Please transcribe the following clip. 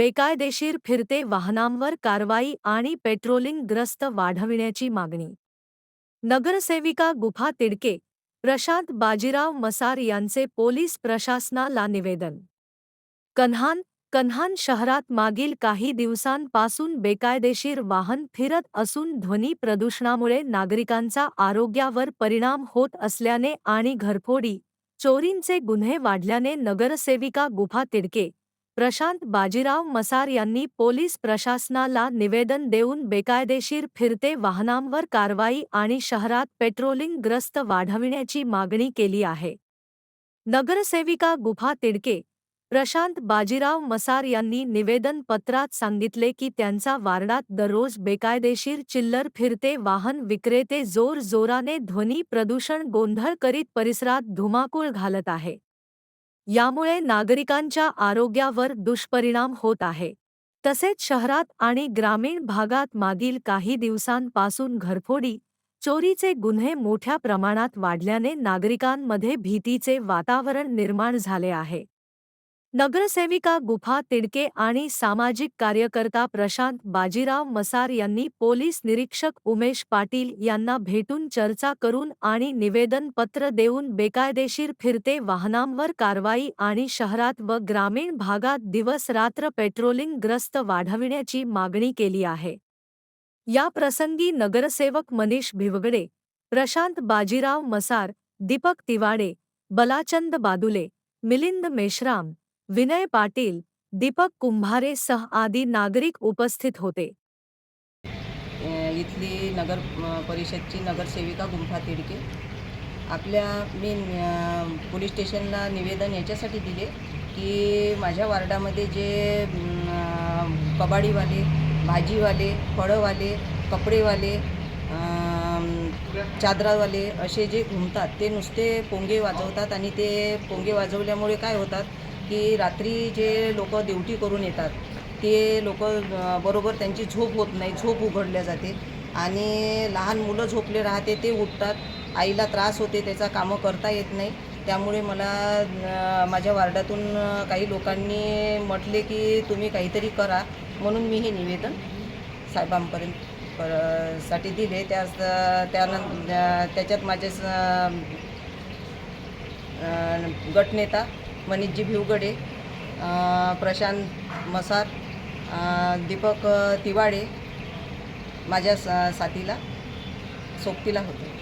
बेकायदेशीर फिरते वाहनांवर कारवाई आणि पेट्रोलिंग ग्रस्त वाढविण्याची मागणी. नगरसेविका गुफा तिडके प्रशांत बाजीराव मसार यांचे पोलीस प्रशासनाला निवेदन. कन्हान कन्हान शहरात मागील काही दिवसांपासून बेकायदेशीर वाहन फिरत असून ध्वनी प्रदूषणामुळे नागरिकांचा आरोग्यावर परिणाम होत असल्याने आणि घरफोडी चोरींचे गुन्हे वाढल्याने नगरसेविका गुफा तिडके प्रशांत बाजीराव मसार यांनी पोलीस प्रशासनाला निवेदन देऊन बेकायदेशीर फिरते वाहनांवर कारवाई आणि शहरात पेट्रोलिंग ग्रस्त वाढविण्याची मागणी केली आहे. नगरसेविका गुफा तिडके प्रशांत बाजीराव मसार यांनी निवेदन पत्रात सांगितले की त्यांचा वार्डात दररोज बेकायदेशीर चिल्लर फिरते वाहन विक्रेते जोर जोराने ध्वनी प्रदूषण गोंधळ करीत परिसरात धुमाकूळ घालत आहे. यामुळे नागरिकांच्या आरोग्यावर दुष्परिणाम होत आहे. तसेच शहरात आणि ग्रामीण भागात मागील काही दिवसांपासून घरफोडी चोरीचे गुन्हे मोठ्या प्रमाणात वाढल्याने नागरिकांमध्ये भीतीचे वातावरण निर्माण झाले आहे. नगरसेविका गुफा तिडके आणि सामाजिक कार्यकर्ता प्रशांत बाजीराव मसार यांनी पोलीस निरीक्षक उमेश पाटील यांना भेटून चर्चा करून आणि निवेदन पत्र देऊन बेकायदेशीर फिरते वाहनांवर कारवाई आणि शहरात व ग्रामीण भागात दिवस रात्र पेट्रोलिंग ग्रस्त वाढविण्याची मागणी केली आहे. या प्रसंगी नगरसेवक मनीष भिवगडे प्रशांत बाजीराव मसार दीपक तिवाडे बलाचंद बादुले मिलिंद मेश्राम विनय पाटील दीपक कुंभारे सह आदी नागरिक उपस्थित होते. इथली नगर परिषदची नगरसेविका गुंफा तिडके. आपल्या मी पोलीस स्टेशनला निवेदन याच्यासाठी दिले की माझ्या वार्डामध्ये जे कबाडीवाले भाजीवाले फळंवाले कपडेवाले चादरावाले असे जे घुमतात ते नुसते पोंगे वाजवतात आणि ते पोंगे वाजवल्यामुळे काय होतात? की रात्री जे लोक ड्युटी करून येतात ते लोक बरोबर त्यांची झोप होत नाही झोप उघडल्या जाते. आणि लहान मुलं झोपले राहते ते उठतात. आईला त्रास होते त्याचा कामं करता येत नाही. त्यामुळे मला माझ्या वार्डातून काही लोकांनी म्हटले की तुम्ही काहीतरी करा. म्हणून मी हे निवेदन साहेबांपर्यंत पर- साठी दिले. त्या त्यानं त्याच्यात माझे स- गटनेता मनीषजी भिवगडे प्रशांत मसार दीपक तिवाडे माझ्या सा साथीला सोबतीला होते.